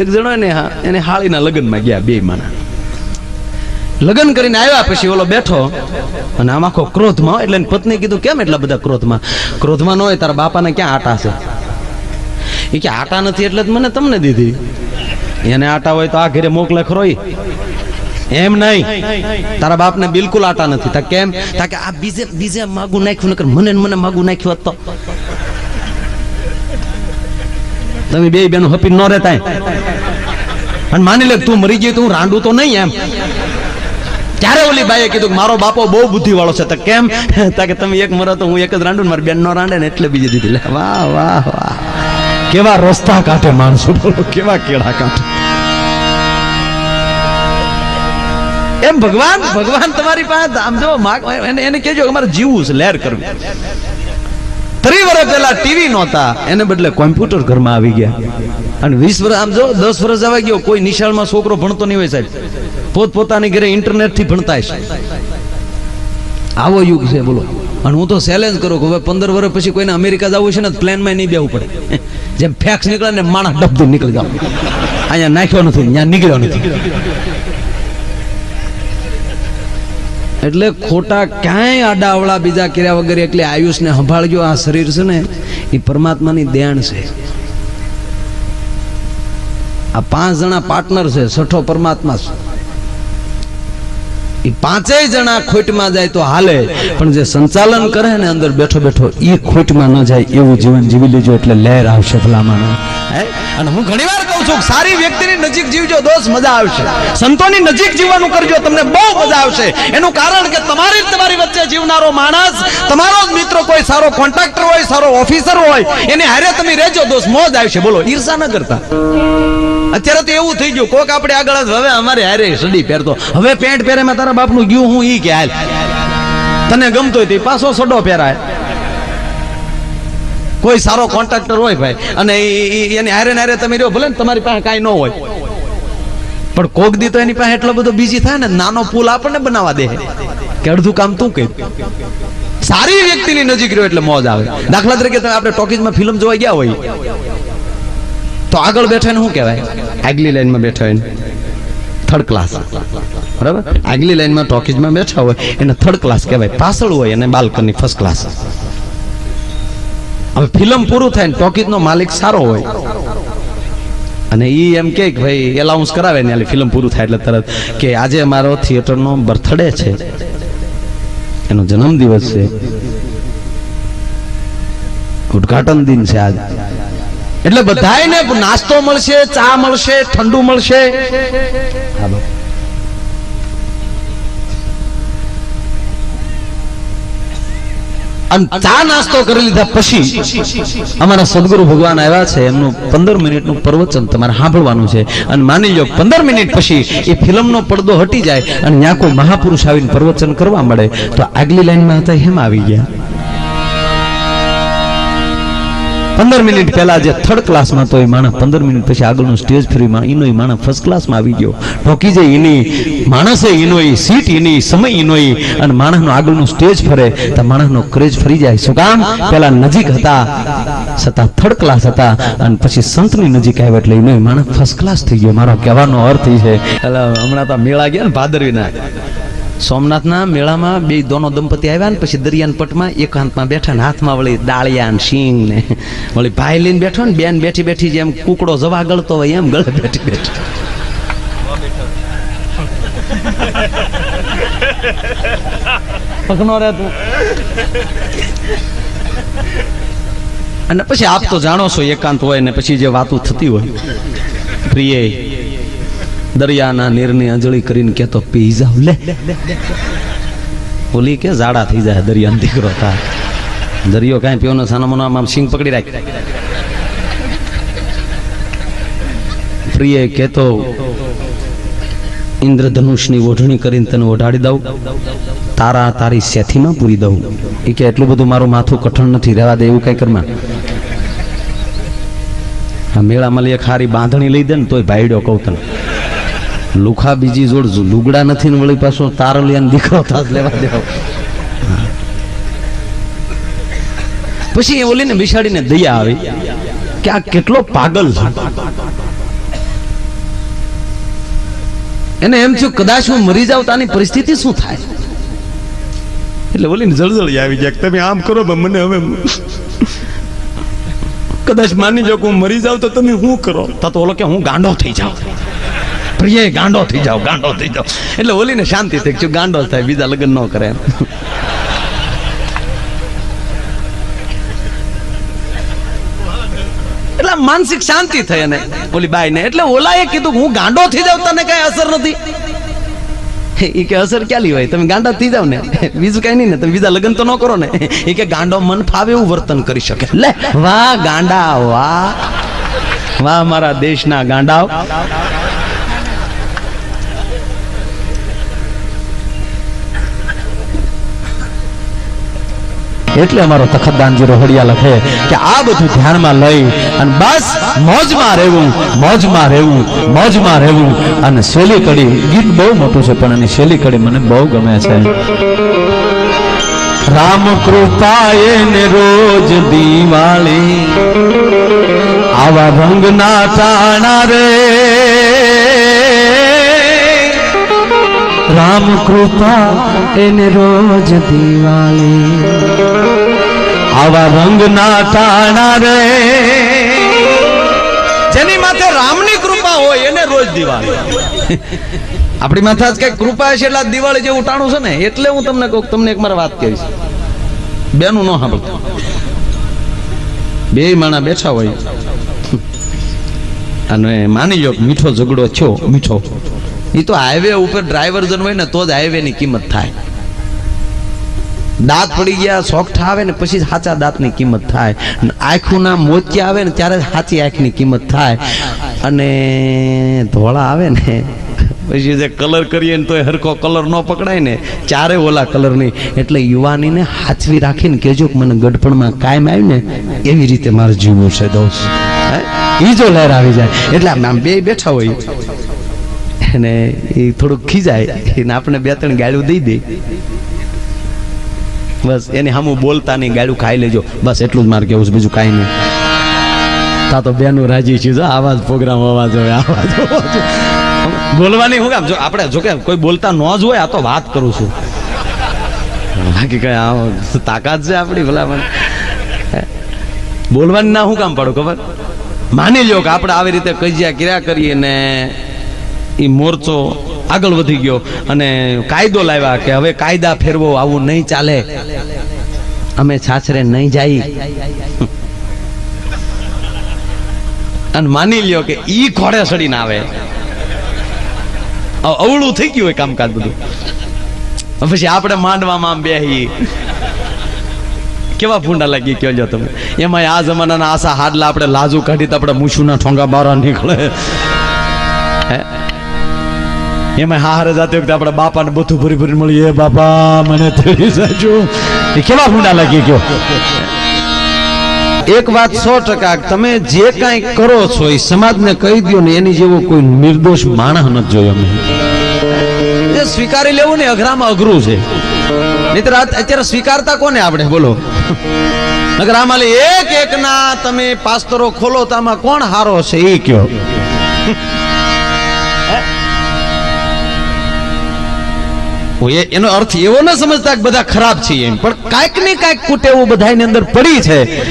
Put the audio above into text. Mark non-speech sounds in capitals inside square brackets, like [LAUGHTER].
એક જણો ને એને હાળીના લગ્નમાં ગયા બે માના લગ્ન કરીને આવ્યા પછી ઓલો બેઠો અને આમ આખો ક્રોધમાં, એટલે પત્ની કીધું, કેમ એટલા બધા ક્રોધમાં? ક્રોધમાં ન હોય, તારા બાપાને ક્યાં આટા છે? એ કે, આટા નથી એટલે જ મને તમને દીધી. એને આટા હોય તો આ ઘરે મોકલે ખરો એમ નહીં. તારા બાપને બિલકુલ આટા નથી. તા કેમ? તા કે આ બીજે બીજે માગું નાખ્યું, નકર મને મને માગું નાખ્યું હતું તમે બે બેનો હપી ન રહેતા અને માની લે તું મરી ગઈ તો રાંડું તો નહીં એમ. ત્યારે ઓલી બાઈએ કીધું મારો બાપો બહુ બુદ્ધિ વાળો છે. તો કેમ? કે તમે એક મરો તો હું એક જ રાંડું મારી બેન નો રાંડે ને એટલે બીજી દીધી. લે, વાહ વાહ વાહ. કેવા રસ્તા કાંઠે માણસો બોલો, કેવા કેળા કાંઠે. એમ ભગવાન ભગવાન તમારી પાસે આમ જો એને એને કહેજો કે અમારે જીવવું છે, લહેર કરવી. ત્રી વર્ષ પહેલા ટીવી નહોતા. એને બદલે કોમ્પ્યુટર ઘરમાં આવી ગયા. અને વીસ વર્ષ આમ જો દસ વર્ષ આવવા ગયો, કોઈ નિશાળમાં છોકરો ભણતો નહીં હોય સાહેબ. પોત પોતાની ઘરે ઇન્ટરનેટથી ભણતા હશે આવો યુગ છે, બોલો. અને હું તો ચેલેન્જ કરું કે હવે પંદર વર્ષ પછી કોઈને અમેરિકા જવું છે ને પ્લેનમાં નહીં બેવું પડે. જેમ ફેક્સ નીકળે ને, માણસ ડબધું નીકળી જાવ. અહીંયા નાખ્યો નથી, અહીંયા નીકળ્યો નથી. એટલે ખોટા ક્યાંય આડાવડા બીજા કર્યા વગર એટલે આયુષને સંભાળજો, આ શરીર છે ને, એ પરમાત્માની દેણ છે. આ પાંચ જણા પાર્ટનર છે, છઠ્ઠો પરમાત્મા છે. એ પાંચેય જણા ખોટમાં જાય તો હાલે. પણ જે સંચાલન કરે ને અંદર બેઠો બેઠો એ ખોટમાં ન જાય એવું જીવન જીવી લેજો એટલે લહેર આવશે ભલામણ. અને હું ઘણીવાર કહું છું સારી વ્યક્તિની નજીક જીવજો દોસ્ત મજા આવશે. સંતોની નજીક જીવવાનું કરજો, તમને બહુ મજા આવશે. એનું કારણ કે તમારી તમારી વચ્ચે જીવનારો માણસ, તમારો જ મિત્ર કોઈ સારો કોન્ટ્રાક્ટર હોય, સારો ઓફિસર હોય, એને હારે તમે રહેજો દોસ્ત મોજ આવશે. બોલો, ઈર્ષા ન કરતા. અત્યારે તો એવું થઈ ગયું, કોક આપણે આગળ હવે અમારે હારે સડી પહેરતો. હવે પેન્ટ પહેરે, મેં તારા બાપનું ગયું, હું ઈ કે હાલ. તને ગમતો હતી પાછો સડો પહેરાય. કોઈ સારો કોન્ટ્રાક્ટર હોય ભાઈ, અને એની હારે નારે તમે રહ્યો, ભલે ને તમારી પાસે કાંઈ ન હોય. પણ કોક દી તો એની પાસે એટલો બધો બીજી થાય ને, નાનો પુલ આપણને બનાવવા દે. કે અડધું કામ તું કહી સારી વ્યક્તિની નજીક રહ્યો એટલે મોજ આવે. દાખલા તરીકે તમે આપણે ટોકીઝમાં ફિલ્મ જોવા ગયા હોય. તો આગળ બેઠા શું કહેવાય? આગલી લાઈનમાં બેઠા હોય થર્ડ ક્લાસ બરાબર? આગલી લાઈનમાં ટોકીજમાં બેઠા હોય, એને થર્ડ ક્લાસ કહેવાય. પાછળ હોય એને બાલ્કની ફર્સ્ટ ક્લાસ હવે ફિલ્મ પૂરું થાય ને, ટોકીજનો માલિક સારો હોય. અને એ એમ કે ભાઈ એલાઉન્સ કરાવે ને ફિલ્મ પૂરું થાય એટલે તરત કે આજે મારો થિયેટરનો બર્થડે છે. એનો જન્મદિવસ છે. ઉદ્ઘાટન દિન છે આજ. એટલે બધાયને નાસ્તો મળશે, ચા મળશે, ઠંડુ મળશે. અને ચા નાસ્તો કરી લીધા પછી અમારા સદગુરુ ભગવાન આવ્યા છે, એમનું પંદર મિનિટનું પ્રવચન તમારે સાંભળવાનું છે. અને માની લો પંદર મિનિટ પછી એ ફિલ્મનો પડદો હટી જાય અને ત્યાં કોઈ મહાપુરુષ આવીને પ્રવચન કરવા મળે. તો આગલી લાઈનમાં હતા હેમ આવી ગયા. પંદર મિનિટ પહેલાં જે થર્ડ ક્લાસમાં તો એ માણસ પંદર મિનિટ પછી આગળનું સ્ટેજ ફ્રીમાં એનો એ માણસ ફર્સ્ટ ક્લાસમાં આવી ગયો. ઠોકી જાય એની, માણસે એનો એ સીટ એની સમય એનો એ, અને માણસનું આગળનું સ્ટેજ ફરે, તો માણસનો ક્રેજ ફરી જાય. શું કામ? પેલા નજીક હતા, છતાં થર્ડ ક્લાસ હતા, અને પછી સંતની નજીક આવ્યા એટલે એનો એ માણસ ફર્સ્ટ ક્લાસ થઈ ગયો. મારો કહેવાનો અર્થ એ છે એટલે હમણાં તો મેળા ગયા ને ભાદરવીના. સોમનાથના મેળામાં બે દોનો દંપતી આવ્યા ને પછી દરિયાન પટમાં એકાંતમાં બેઠા ને હાથમાં વળી દાળિયા ને શીંગ ને. વળી ભાઈ લઈને બેઠો ને બેન બેઠી બેઠી જેમ કુકડો જવા ગળતો હોય એમ ગળે બેઠી બેઠી. પગનો રે અને પછી આપ તો જાણો છો એકાંત હોય ને પછી જે વાતો થતી હોય. પ્રિય દરિયાના નીરની અંજળી કરીને કહેતો પી જાવ લે. ઓલી કે ઝાડા થઈ જાય દરિયાનો દીકરો થાય દરિયો કાંઈ પીવાનો સાનો મનો આમ સિંગ પકડી રાખ. પ્રિય કહેતો ઇન્દ્રધનુષની ઓઢણી કરીને તને ઓઢાડી દઉં. તારા તારી સેથીમાં પૂરી દઉં. એ કે એટલું બધું મારું માથું કઠણ નથી રહેવા દે એવું કઈ કરમાં આ મેળામાં લઈ ખારી બાંધણી લઈ દે ને તોય ભાઈડો કહું તને. લુખા બીજી જોડ લુગડા નથી ને વળી પાછો તારો લઈને દીકરો થાસ લેવા દેવો. પછી એ ઓલીને બિસાડીને દયા આવી કે આ કેટલો પાગલ છે. એને એમ થયું, કદાચ હું મરી જાઉં તાની પરિસ્થિતિ શું થાય? એટલે ઓલીને જળજળી આવી જાય તમે આમ કરો મને હવે કદાચ માની જાઓ હું મરી જાઉં તો તમે શું કરો? તો ઓલો કે હું ગાંડો થઈ જાઉં. પ્રિય ગાંડો થઈ જાઓ, ગાંડો થઈ જાઓ. એટલે ઓલીને શાંતિ થઈ ગયું ગાંડો થાય, બીજા લગ્ન ન કરે એટલે માનસિક શાંતિ થઈ અને ઓલી બાઈ ને એટલે ઓલાએ કીધું હું ગાંડો થઈ જાઉં, તને કઈ અસર નથી. એ કે અસર ક્યાં હોય તમે ગાંડા થઈ જાવ ને. બીજું કઈ નહીં ને, તમે બીજા લગ્ન તો ન કરો ને. એ કે ગાંડો મન ફાવે એવું વર્તન કરી શકે. લે, વાહ ગાંડા, વાહ. વાહ, મારા દેશના ગાંડાઓ. એટલે અમારો તખતદાનજી રોહડિયા લખે કે આ બધું ધ્યાનમાં લઈ અને બસ મોજમાં રહેવું મોજમાં રહેવું મોજમાં રહેવું. અને શેલી કડી ગીત બહુ મોટું છે, પણ એની શેલી કડી મને બહુ ગમે છે. રામ કૃપાએ ને રોજ દિવાળી, આવા રંગના ટાણા રે રામ કૃપા એને રોજ દિવાળી. આવા રંગના તાણા રે. જેની માથે રામની કૃપા હોય એને રોજ દિવાળી. [LAUGHS] આપણી માથે આજ કંઈક કૃપા છે એટલે દિવાળી જેવું ટાણું છે ને એટલે હું તમને કહું તમને એક મારે વાત કહીશ. બેનું ન સાંભળતો. બે માણા બેઠા હોય. અને માની લો મીઠો ઝઘડો થયો મીઠો. એ તો હાઈવે ઉપર ડ્રાઈવર જન હોય ને, તો જ હાઈવે ની કિંમત થાય. દાંત પડી ગયા સોગઠા આવે ને, પછી સાચા દાંતની કિંમત થાય. આંખોના મોતિયા આવે ને, ત્યારે સાચી આંખની કિંમત થાય. અને ધોળા આવે ને, પછી જે કલર કરીએ ને, તોય હરખો કલર ન પકડાય ને, ચારે ઓલા કલરની. એટલે યુવાનીને હાચવી રાખીને કેજો કે મને ગઢપણમાં કાયમ આવ્યું ને, એવી રીતે મારે જીવવું છે દોસ્ત. એ જો લહેર આવી જાય. એટલે આમ બે બેઠા હોય. અને એ થોડુંક ખીજાય. ને આપણે બે ત્રણ ગાળું દઈ દે. બસ, એની સામું બોલતા નહીં, ગાળું ખાઈ લેજો. બસ, એટલું જ મારે કેવું છે, બીજું કાંઈ નહીં. તા તો બેનું રાજી છે, જો આવાજ પ્રોગ્રામ અવાજ હોય આવાજ બોલવાની હું કામ? જો, આપણે જો કે કોઈ બોલતા ન જ હોય, આ તો વાત કરું છું. બાકી કઈ તાકાત છે આપણી ભલા બોલવાની ના હું કામ પાડું, ખબર? માની લો કે આપણે આવી રીતે કજિયા કર્યા કરીએ ને એ મોરચો આગળ વધી ગયો અને કાયદો લાવ્યા કે હવે કાયદા ફેરવો, આવું નહીં ચાલે. અમે છાછરે નહીં જાય. અને માની લ્યો કે ઈ ખોડે સડીને આવે. અવળું થઈ ગયું હોય કામકાજ બધું. પછી આપણે માંડવામાં બેહી. કેવા ફૂંડા લાગી કયો જો તમે. એમાં આ જમાનાના આશા હાડલા આપણે લાજુ કાઢી તો આપણે મૂછુના ઠોંગા બારા નીકળે? એમાં હારે જાતે વખતે આપણા બાપાને બધું ભરી ભરી મળી બાપા, મને જાજો. એ કેવા ફૂંડા લાગી ગયો એક વાત સો ટકા, તમે જે કાંઈ કરો છો એ સમાજને કહી દો ને એની જેવો કોઈ નિર્દોષ માણસ નથી જોયો એ સ્વીકારી લેવું ને અઘરામાં અઘરું છે. નહીતર અત્યારે સ્વીકારતા કોને આપણે? બોલો. નગર આમાં એક એક ના તમે પાસ્તરો ખોલો તો આમાં કોણ હારો છે એ કયો. એનો અર્થ એવો ન સમજતા કે બધા ખરાબ છે એમ. પણ કાંઈક ને કાંઈક કુટેવો બધાની અંદર પડી છે.